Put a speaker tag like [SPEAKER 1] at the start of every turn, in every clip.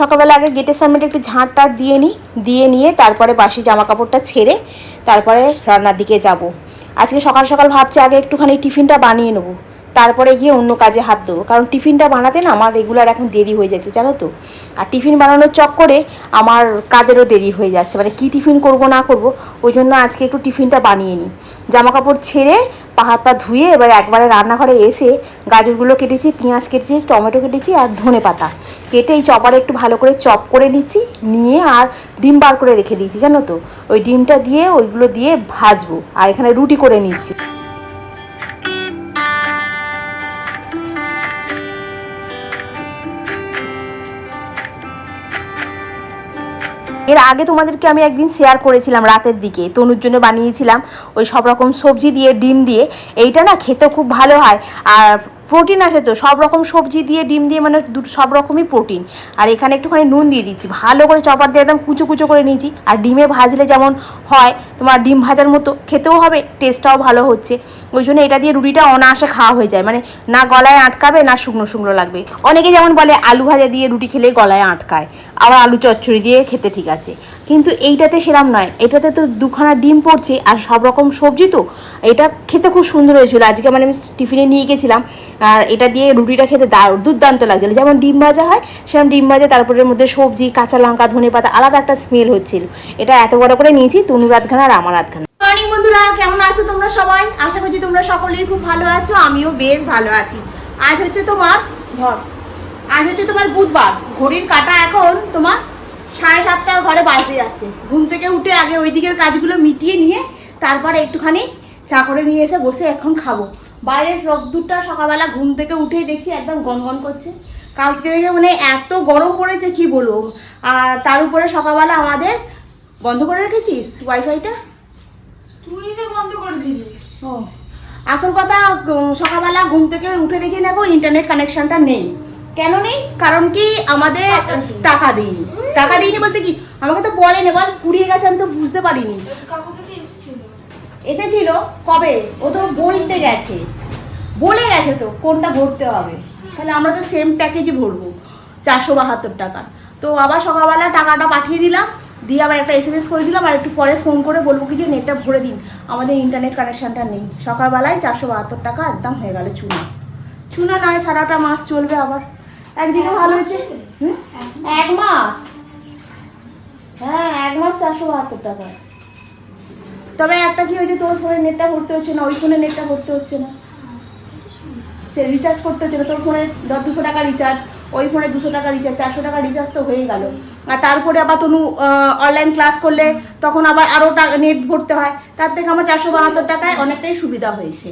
[SPEAKER 1] সকালবেলা আগে গেটের সামনে একটু ঝাঁট টাট দিয়ে নিই, দিয়ে নিয়ে তারপরে বাসি জামা কাপড়টা ছেড়ে তারপরে রান্নার দিকে যাব। আজকে সকাল সকাল ভাবছি আগে একটুখানি টিফিনটা বানিয়ে নেব। তারপরে গিয়ে অন্য কাজে হাত দেবো। কারণ টিফিনটা বানাতে না আমার রেগুলার এখন দেরি হয়ে যাচ্ছে, জানো তো? আর টিফিন বানানোর চক্করে আমার কাজেরও দেরি হয়ে যাচ্ছে। মানে কী টিফিন করব, না করব, ওই জন্য আজকে একটু টিফিনটা বানিয়ে নিই। জামা কাপড় ছেড়ে পা হাত পা ধুয়ে এবার একবারে রান্নাঘরে এসে গাজরগুলো কেটেছি, পেঁয়াজ কেটেছি, টমেটো কেটেছি আর ধনে পাতা। কেটে এই চপারে একটু ভালো করে চপ করে নিচ্ছি, নিয়ে আর ডিম বার করে রেখে দিয়েছি, জানো তো? ওই ডিমটা দিয়ে ওইগুলো দিয়ে ভাজবো। আর এখানে রুটি করে নিচ্ছি। এর আগে তোমাদেরকে আমি একদিন শেয়ার করেছিলাম রাতের দিকে, তনুর জন্য বানিয়েছিলাম ওই সব রকম সবজি দিয়ে, ডিম দিয়ে। এইটা না খেতে খুব ভালো হয়। আর প্রোটিন আছে তো, সব রকম সবজি দিয়ে, ডিম দিয়ে মানে সব রকমই প্রোটিন আর এখানে একটুখানি নুন দিয়ে দিচ্ছি, ভালো করে চপার দিয়ে একদম কুচো কুচো করে নিয়েছি। আর ডিমে ভাজলে যেমন হয় তোমার ডিম ভাজার মতো খেতেও হবে টেস্টটাও ভালো হচ্ছে। ওই জন্য এটা দিয়ে রুটিটা অনায়াসে খাওয়া হয়ে যায়। মানে না গলায় আটকাবে, না শুকনো শুকনো লাগবে। অনেকে যেমন বলে, আলু ভাজা দিয়ে রুটি খেলে গলায় আটকায়। আবার আলু চচ্চড়ি দিয়ে খেতে ঠিক আছে। কিন্তু এইটাতে সেরাম নয়। এটাতে তো দুখানা ডিম পড়ছে আর সব রকম সবজি তো। এটা খেতে খুব সুন্দর হয়েছিল। আজকে মানে আমি টিফিনে নিয়ে গেছিলাম। আর এটা দিয়ে রুটিটা খেতে দুর্দান্ত লাগছিল। যেমন ডিম ভাজা হয় সেরকম ডিম ভাজা তারপরে মধ্যে সবজি, কাঁচা লঙ্কা ধনে পাতা আলাদা একটা স্মেল হচ্ছিল। এটা এত বড় করে নিয়েছি, তনুর আধখানা আর আমার আধখানা। মর্নিং বন্ধুরা, কেমন আছো তোমরা সবাই? আশা করছি তোমরা সকলেই খুব ভালো আছো, আমিও বেশ ভালো আছি। আজ হচ্ছে তোমার ধর আজ হচ্ছে তোমার বুধবার। ঘড়ির কাটা এখন তোমার সাড়ে সাতটার ঘরে বাজতে যাচ্ছে। ঘুম থেকে উঠে আগে ওই দিকের কাজগুলো মিটিয়ে নিয়ে তারপরে একটুখানি চা করে নিয়ে এসে বসে এখন খাব। বাইরের রোদ্দুরটা সকালবেলা ঘুম থেকে উঠেই দেখছি একদম গনগন করছে। কাল থেকে মানে এত গরম পড়েছে, কি বলব? আর তার উপরে সকালবেলা আমাদের বন্ধ করে রেখেছিস ওয়াইফাইটা
[SPEAKER 2] তুই তো বন্ধ করে দিলি।
[SPEAKER 1] ও আসল কথা সকালবেলা ঘুম থেকে উঠে দেখি দেখো ইন্টারনেট কানেকশনটা নেই। কেন নেই? কারণ কি আমাদের টাকা দিইনি। টাকা দিইনি। বলতে কি? আমাকে তো বলেনি এবার পুড়িয়ে গেছে আমি তো বুঝতে পারিনি।
[SPEAKER 2] এসেছিল।
[SPEAKER 1] কবে? ও তো বলতে গেছে। বলে গেছে তো কোনটা ভরতে হবে? তাহলে আমরা তো সেম প্যাকেজে ভরবো চারশো বাহাত্তর টাকা তো আবার সকালবেলা টাকাটা পাঠিয়ে দিলাম। দিয়ে আবার একটা এস করে দিলাম আর একটু পরে ফোন করে বলব কি যে নেটটা ভরে দিন। আমাদের ইন্টারনেট কানেকশনটা নেই। সকালবেলায় চারশো বাহাত্তর টাকা একদম হয়ে গেল চুনা। চুনা নয় সারাটা মাস চলবে আবার। একদিকে ভালো হয়েছে? এক মাস? হ্যাঁ এক মাস চারশো বাহাত্তর টাকা। তবে একটা কি হয়েছে তোর ফোনে নেটটা ভরতে হচ্ছে না ওই ফোনে নেটটা ভরতে হচ্ছে না। রিচার্জ করতে হচ্ছে না তোর ফোনে ধর দুশো টাকা রিচার্জ ওই ফোনে দুশো টাকা রিচার্জ চারশো টাকা রিচার্জ তো হয়ে গেল। আর তারপরে আবার তনু অনলাইন ক্লাস করলে তখন আবার আরও টাকা নেট ভরতে হয়। তার থেকে আমার চারশো বাহাত্তর টাকায় অনেকটাই সুবিধা হয়েছে।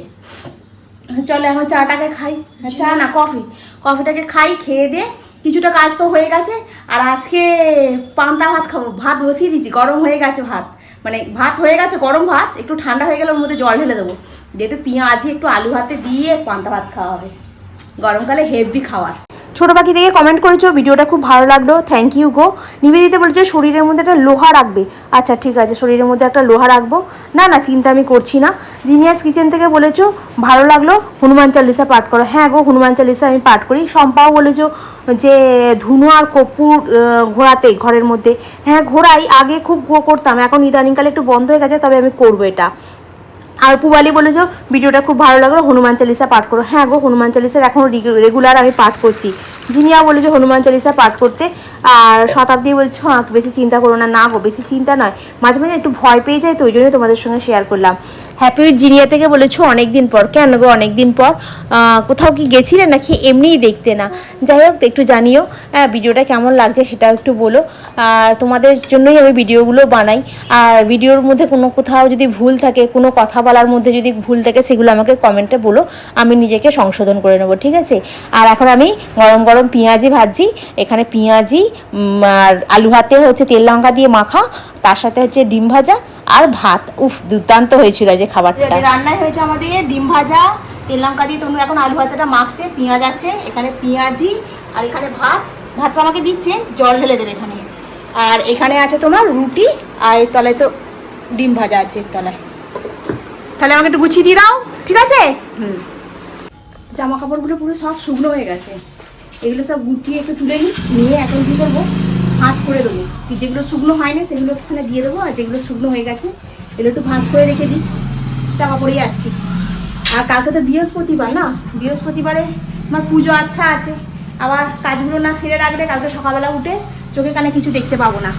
[SPEAKER 1] চলো এখন চাটাকে খাই। হ্যাঁ, চা না কফি কফিটাকে খাই খেয়ে দিয়ে কিছুটা কাজ তো হয়ে গেছে। আর আজকে পান্তা ভাত খাব। ভাত বসিয়ে দিচ্ছি গরম হয়ে গেছে ভাত। মানে ভাত হয়ে গেছে গরম ভাত। একটু ঠান্ডা হয়ে গেলে ওর মধ্যে জল ঢেলে দেবো। দিয়ে একটু পেঁয়াজি একটু আলু ভাতে দিয়ে পান্তা ভাত খাওয়া হবে। গরমকালে হেভি খাওয়ার। ছোট পাখি থেকে কমেন্ট করেছ ভিডিওটা খুব ভালো লাগল থ্যাংক ইউ গো। নিবেদিতে বলেছে শরীরের মধ্যে একটা লোহা রাখবে। আচ্ছা ঠিক আছে শরীরের মধ্যে একটা লোহা রাখব। না না চিন্তা আমি করছি না। জিনিয়াস কিচেন থেকে বলেছ ভালো লাগল হনুমান চালিসা পাঠ করো। হ্যাঁ গো হনুমান চালিসা আমি পাঠ করি। শম্পাও বলেছ যে ধুনো আর কর্পূর আহ, ঘোরাতে ঘরের মধ্যে। হ্যাঁ ঘোরাই আগে খুব করতাম এখন ইদানিংকালে একটু বন্ধ হয়ে গেছে তবে আমি করব এটা। আর পুবালি বলেছ, ভিডিওটা খুব ভালো লাগল, হনুমান চালিসা পাঠ করো। হ্যাঁ গো, হনুমান চালিসার এখন রেগুলার আমি পাঠ করছি। জিনিয়া বলেছ হনুমান চালিসা পাঠ করতে আর শতাব্দী বলছো "আহ, বেশি চিন্তা করো না না গো বেশি চিন্তা নয়। মাঝে মাঝে একটু ভয় পেয়ে যায় তো ওই জন্য তোমাদের সঙ্গে শেয়ার করলাম। হ্যাপি উইথ জিনিয়া থেকে বলেছ অনেক দিন পর। কেন গো অনেক দিন পর কোথাও কি গেছিলে নাকি এমনিই দেখতে না? যাই হোক একটু জানিও। হ্যাঁ ভিডিওটা কেমন লাগছে সেটাও একটু বলো। আর তোমাদের জন্যই আমি ভিডিওগুলো বানাই। আর ভিডিওর মধ্যে কোনো কোথাও যদি ভুল থাকে কোনো কথা বলার মধ্যে যদি ভুল থাকে সেগুলো আমাকে কমেন্টে বলো। আমি নিজেকে সংশোধন করে নেব ঠিক আছে? আর এখন আমি গরম গরম পেঁয়াজি ভাজি এখানে পেঁয়াজি আর আলু ভাতে হচ্ছে তেল লঙ্কা দিয়ে মাখা তার সাথে হচ্ছে ডিম ভাজা আর ভাত। উফ দুর্দান্ত হয়েছিল যে খাবারটা। রান্নায় হয়েছে আমাদের ডিম ভাজা তেল লঙ্কা দিয়ে তোমরা এখন আলু ভাতাটা মাখছে পেঁয়াজ আছে এখানে পেঁয়াজি আর এখানে ভাত। ভাতটা আমাকে দিচ্ছে জল ঢেলে দেবে এখানে। আর এখানে আছে তোমার রুটি আর এর তলায় তো ডিম ভাজা আছে এর তলায়। তাহলে আমাকে একটু গুছিয়ে দিয়ে দাও ঠিক আছে? হুম। জামা কাপড়গুলো পুরো সব শুকনো হয়ে গেছে। এগুলো সব গুটিয়ে একটু তুলে নিই, নিয়ে এখন কী করব? ভাঁজ করে দেবো। যেগুলো শুকনো হয়নি, সেগুলো এখানে দিয়ে দেবো, আর যেগুলো শুকনো হয়ে গেছে, এগুলো একটু ভাঁজ করে রেখে দিই। চাপা পড়ে যাচ্ছি। আর কালকে তো বৃহস্পতিবার না? বৃহস্পতিবারে আমার পুজো আচ্ছা আছে। আবার কাজগুলো না সেরে রাখলে কালকে সকালবেলা উঠে চোখে কানে কিছু দেখতে পাবো না।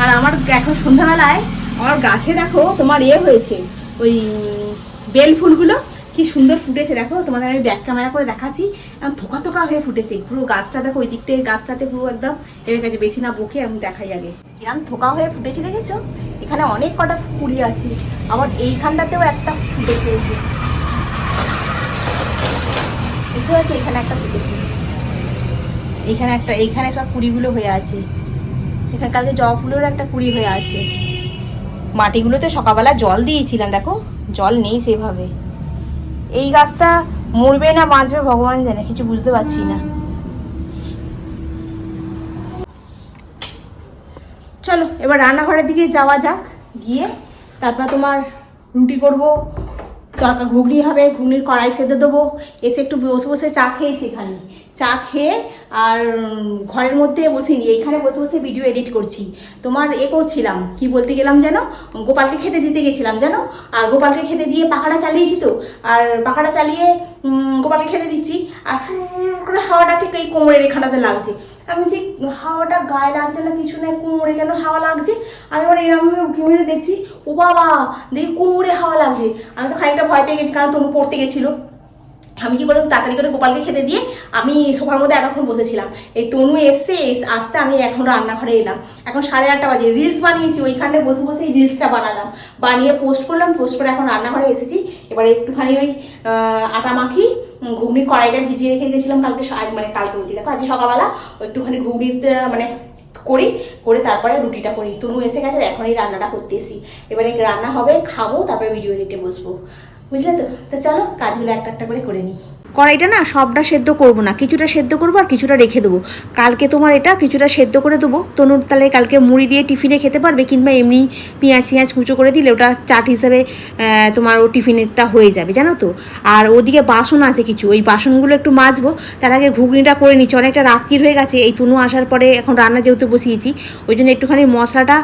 [SPEAKER 1] আর আমার এখন সন্ধ্যাবেলায়, আমার গাছে দেখো তোমার ইয়ে হয়েছে, ওই বেল ফুলগুলো। কি সুন্দর ফুটেছে দেখো, তোমাদের আমি ব্যাক ক্যামেরা করে দেখাচ্ছি। একদম থোকা থোকা হয়ে ফুটেছে, পুরো গাছটা দেখো, ওই দিকটা গাছটাতে পুরো একদম এবার কাছে বেশি না বকে, আমি দেখাই আগে। কিরম থোকা হয়ে ফুটেছে দেখেছ? এখানে অনেক কটা কুড়ি আছে, আবার এইখানটাতেও একটা ফুটেছে, এই যে। পাচ্ছি এখানে একটা ফুটেছে। এইখানে একটা, এইখানে সব কুড়িগুলো হয়ে আছে। এখানে কালকে জবা ফুলেরও একটা কুড়ি হয়ে আছে। মাটিগুলোতে সকালবেলা জল দিয়েছিলাম, দেখো। জল নেই সেভাবে। এই গাছটা মরবে না, বাঁচবে ভগবান জানে, কিছু বুঝতে পারছি না। চলো, এবার রান্নাঘরের দিকে যাওয়া যাক, গিয়ে তারপর তোমার রুটি করব তরকা ঘুগনি হবে, ঘুগনির কড়াই সেদ্ধ দেবো। এসে একটু বসে বসে চা খেয়েছি এখানে চা খেয়ে আর ঘরের মধ্যে বসিনি এইখানে বসে বসে ভিডিও এডিট করছি। তোমার এ করছিলাম, কি বলতে গেলাম যেন গোপালকে খেতে দিতে গেছিলাম যেন আর গোপালকে খেতে দিয়ে পাখাটা চালিয়েছি তো। আর পাখাটা চালিয়ে গোপালকে খেতে দিচ্ছি। আর করে হাওয়াটা ঠিক এই কোমরের এখানাতে লাগছে। আমি যে হাওয়াটা গায়ে লাগছে না, কিছু নাই কোমরে কেন হাওয়া লাগছে? আমি আবার এরকম উঠে উঠে দেখছি, ও বাবা, দেখি কোমরে হাওয়া লাগছে। আমি তো খানিকটা ভয় পেয়ে গেছি, কারণ তনু পড়তে গেছিল। আমি কি করলাম, তাড়াতাড়ি করে গোপালকে খেতে দিয়ে আমি সোফার মধ্যে এতক্ষণ বসেছিলাম। এই তনু এসে আসতে আমি এখন রান্নাঘরে এলাম। এখন সাড়ে আটটা বাজে রিলস বানিয়েছি, ওইখানে বসে বসে এই রিলসটা বানালাম। বানিয়ে পোস্ট করলাম পোস্ট করে এখন রান্নাঘরে এসেছি। এবার একটুখানি ওই আটা মাখি ঘুগনির কড়াইটা ভিজিয়ে রেখে দিয়েছিলাম কালকে আজ মানে কালকে বলছি, দেখো আজ সকালবেলা একটুখানি ঘুগনিতে মানে করি, করে তারপরে রুটিটা করি। তনু এসে গেছে এখন এই রান্নাটা করতে এসি এবারে রান্না হবে, খাব, তারপরে ভিডিও এডিটে বসবো। বুঝলে তো? তো চলো, কাজগুলো একটা একটা করে করে নিই। কড়াইটা না সবটা সেদ্ধ করব না। কিছুটা সেদ্ধ করব আর কিছুটা রেখে দেবো। কালকে তোমার এটা, কিছুটা সেদ্ধ করে দেবো। তনুর তাহলে কালকে মুড়ি দিয়ে টিফিনে খেতে পারবে, কিংবা এমনি পেঁয়াজ পেঁয়াজ কুচো করে দিলে ওটা চাট হিসাবে তোমার ও টিফিনেরটা হয়ে যাবে, জানো তো? আর ওদিকে বাসন আছে কিছু, ওই বাসনগুলো একটু মাজবো। তার আগে ঘুগনিটা করে নিচ্ছি, অনেকটা রাত্রির হয়ে গেছে, এই তনু আসার পরে এখন রান্না যেহেতু বসিয়েছি, ওই জন্য একটুখানি মশলাটা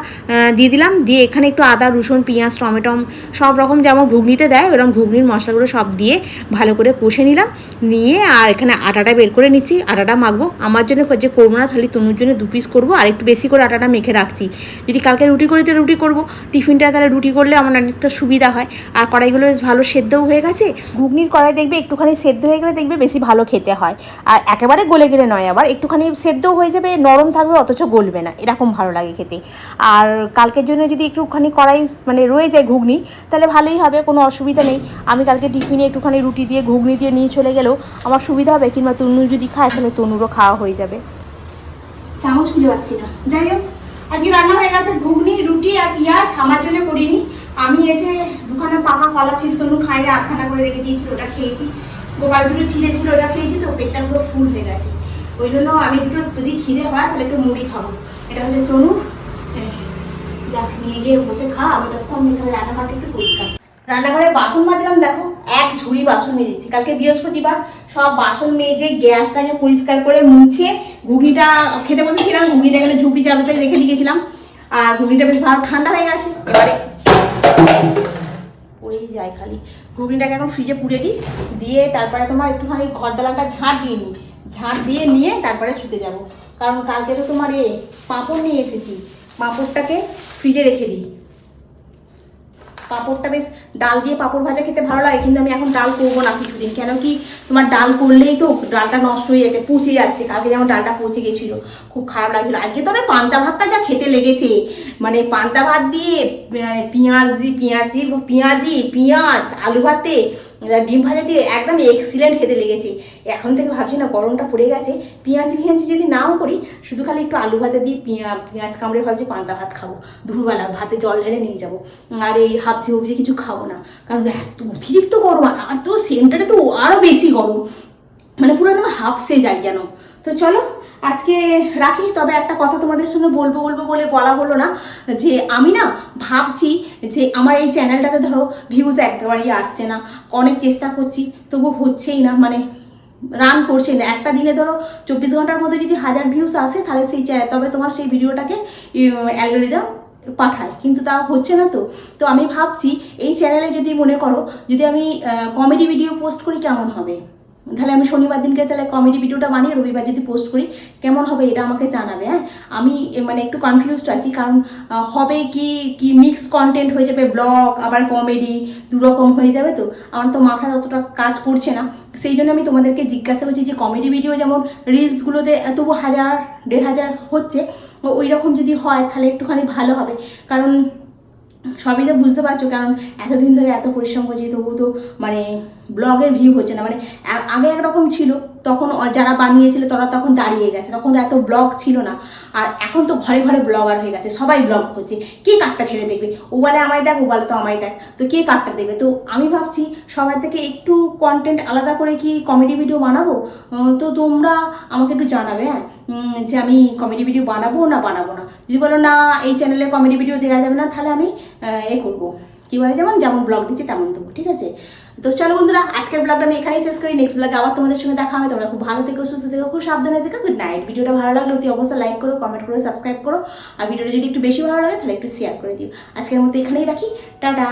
[SPEAKER 1] দিয়ে দিলাম। দিয়ে এখানে একটু আদা, রসুন, পেঁয়াজ টমেটম সব রকম যেমন ঘুগনিতে দেয় ওরকম ঘুগনির মশলাগুলো সব দিয়ে ভালো করে কষে নিলাম। নিয়ে আর এখানে আটাটা বের করে নিচ্ছি আটাটা মাখবো। আমার জন্য যে করব না, তাহলে তনুর জন্য দু পিস করব, আর একটু বেশি করে আটাটা মেখে রাখছি। যদি কালকে রুটি করি তো রুটি করব, টিফিনটা তাহলে রুটি করলে আমার অনেকটা সুবিধা হয়। আর কড়াইগুলো বেশ ভালো সেদ্ধও হয়ে গেছে। ঘুগনির কড়াই দেখবে একটুখানি সেদ্ধ হয়ে গেলে দেখবে বেশি ভালো খেতে হয়। আর একেবারে গলে গেলে নয় আবার, একটুখানি সেদ্ধও হয়ে যাবে, নরম থাকবে, অথচ গলবে না। এরকম ভালো লাগে খেতে। আর কালকের জন্য যদি একটুখানি কড়াই মানে রয়ে যায় ঘুগনি, তাহলে ভালোই হবে, কোনো অসুবিধা নেই। আমি কালকে টিফিনে একটুখানি রুটি দিয়ে, ঘুগনি দিয়ে নিয়ে চলে গেলেও আমার সুবিধা হবে, কিংবা তনু যদি খায়, তাহলে তনুরও খাওয়া হয়ে যাবে। চামচ খুঁজে পাচ্ছি না। যাই হোক, আজকে রান্না হয়ে গেছে ঘুগনি, রুটি আর পেঁয়াজ, আমার জন্য করিনি। আমি এসে দুখানা পাকা কলা ছিল, তনু খাইয়ে আধখানা করে রেখে দিয়েছিল, ওটা খেয়েছি। গোপাল দুটো ছিলে ওটা খেয়েছি, তো পেটটা পুরো ফুল হয়ে গেছে। ওই জন্য আমি দুটো, যদি খিদে হয়, তাহলে একটু মুড়ি খাব। এটা হচ্ছে তনু। যাক নিয়ে গিয়ে বসে খা, আমি তখন রান্নাঘরটা একটু পরিষ্কার রান্নাঘরে বাসন মাজলাম, দেখো, এক ঝুড়ি বাসন মেজেছি। কালকে বৃহস্পতিবার, সব বাসন মেজে গ্যাসটাকে পরিষ্কার করে মুছে ঘুগনিটা খেতে বসেছিলাম, ঘুগনিটা এখানে ঝুপড়ি চালুতে রেখে দিয়েছিলাম। আর ঘুগনিটা বেশ ভালো ঠান্ডা হয়ে গেছে, এবারে পড়েই যায় খালি। ঘুগনিটাকে এখন ফ্রিজে পুড়ে দিই, দিয়ে তারপরে তোমার একটুখানি ঘর দালানটা ঝাঁট দিয়ে নিই। ঝাঁট দিয়ে নিয়ে তারপরে শুতে যাব। কারণ কালকে তো তোমার এ পাঁপড় নিয়ে এসেছি, পাঁপড়টাকে ফ্রিজে রেখে দিই। পাঁপড়টা বেশ ডাল দিয়ে পাঁপড় ভাজা খেতে ভালো লাগে কিন্তু আমি এখন ডাল করব না কিছুদিন। কেন কি তোমার ডাল করলেই তো ডালটা নষ্ট হয়ে যাচ্ছে পচে যাচ্ছে। কালকে যেমন ডালটা পচে গেছিল খুব খারাপ লাগছিল। আজকে তো আমি পান্তা ভাতটা যা খেতে লেগেছে। মানে পান্তা ভাত দিয়ে আহ, পেঁয়াজ দিয়ে পেঁয়াজি পেঁয়াজি পেঁয়াজ আলু ভাতে ডিম ভাজা দিয়ে একদম এক্সিলেন্ট খেতে লেগেছে। এখন থেকে ভাবছি না গরমটা পড়ে গেছে। পেঁয়াজি পেঁয়াজি যদি নাও করি, শুধু খালি একটু আলু ভাতে দিয়ে পেঁয়া- পেঁয়াজ কামড়ে ভাবছি পান্তা ভাত খাব। দুপুরবেলা ভাতে জল ঢেলে নিয়ে যাব। আর এই হাবজি হুবজি কিছু খাব না। কারণ এত অতিরিক্ত গরম, আর তো সেন্টারে তো আরও বেশি গরম। মানে পুরো একদম হাফসে যায় যেন। তো চলো আজকে রাখি, তবে একটা কথা তোমাদের সঙ্গে বলব বলব বলে বলা হলো না, যে আমি না ভাবছি যে আমার এই চ্যানেলটাতে ধরো ভিউজ একেবারেই আসছে না, অনেক চেষ্টা করছি, তবু হচ্ছেই না মানে রান করছে না। একটা দিনে ধরো চব্বিশ ঘণ্টার মধ্যে যদি হাজার ভিউস আসে, তাহলে সেই চ্যা- তবে তোমার সেই ভিডিওটাকে অ্যালগোরিদম পাঠায়, কিন্তু তা হচ্ছে না তো। তো আমি ভাবছি, এই চ্যানেলে যদি মনে করো, যদি আমি কমেডি ভিডিও পোস্ট করি, কেমন হবে? তাহলে আমি শনিবার দিনকে তাহলে কমেডি ভিডিওটা বানিয়ে রবিবার যদি পোস্ট করি, কেমন হবে এটা আমাকে জানাবে হ্যাঁ? আমি মানে একটু কনফিউজড আছি, কারণ হবে কি কি মিক্স কন্টেন্ট হয়ে যাবে ব্লগ আবার কমেডি দুরকম হয়ে যাবে তো? আমার তো মাথা অতটা কাজ করছে না। সেই জন্য আমি তোমাদেরকে জিজ্ঞাসা করছি যে কমেডি ভিডিও যেমন রিলসগুলোতে তবু হাজার, দেড় হাজার হচ্ছে ওই রকম যদি হয় তাহলে একটুখানি ভালো হবে। কারণ সবই তো বুঝতে পারছ, কারণ এতদিন ধরে এত পরিশ্রম করছি তবু তো মানে ব্লগের ভিউ হচ্ছে না। মানে আগে একরকম ছিল তখন যারা বানিয়েছিল তারা তখন দাঁড়িয়ে গেছে। তখন এত ব্লগ ছিল না। আর এখন তো ঘরে ঘরে ব্লগার হয়ে গেছে। সবাই ব্লগ করছে। কে কাটটা ছেড়ে দেখবে? ও বলে, আমায় দেখ, ও বলে, তো আমায় দেখ। তো কে কাটটা দেবে? তো আমি ভাবছি, সবার থেকে একটু কন্টেন্ট আলাদা করে কি কমেডি ভিডিও বানাবো? তো তোমরা আমাকে একটু জানাবে হ্যাঁ? যে আমি কমেডি ভিডিও বানাবো না বানাবো না। যদি বলো, না, এই চ্যানেলে কমেডি ভিডিও দেওয়া যাবে না, তাহলে আমি এ করব। কী বলে যেমন যেমন ব্লগ দিচ্ছে, তেমন দেবো ঠিক আছে? তো চলো বন্ধুরা, আজকের ব্লগটা আমি এখানেই শেষ করি। নেক্সট ব্লগে আবার তোমাদের সঙ্গে দেখা হবে। তোমরা খুব ভালো থেকো, সুস্থ থেকো, খুব সাবধানে থেকো। গুড নাইট ভিডিওটা ভালো লাগলে অতি অবশ্যই লাইক করো কমেন্ট করো সাবস্ক্রাইব করো। আর ভিডিওটা যদি একটু বেশি ভালো লাগে, তাহলে একটু শেয়ার করে দিও। আজকের মতো এখানেই রাখি। টাটা!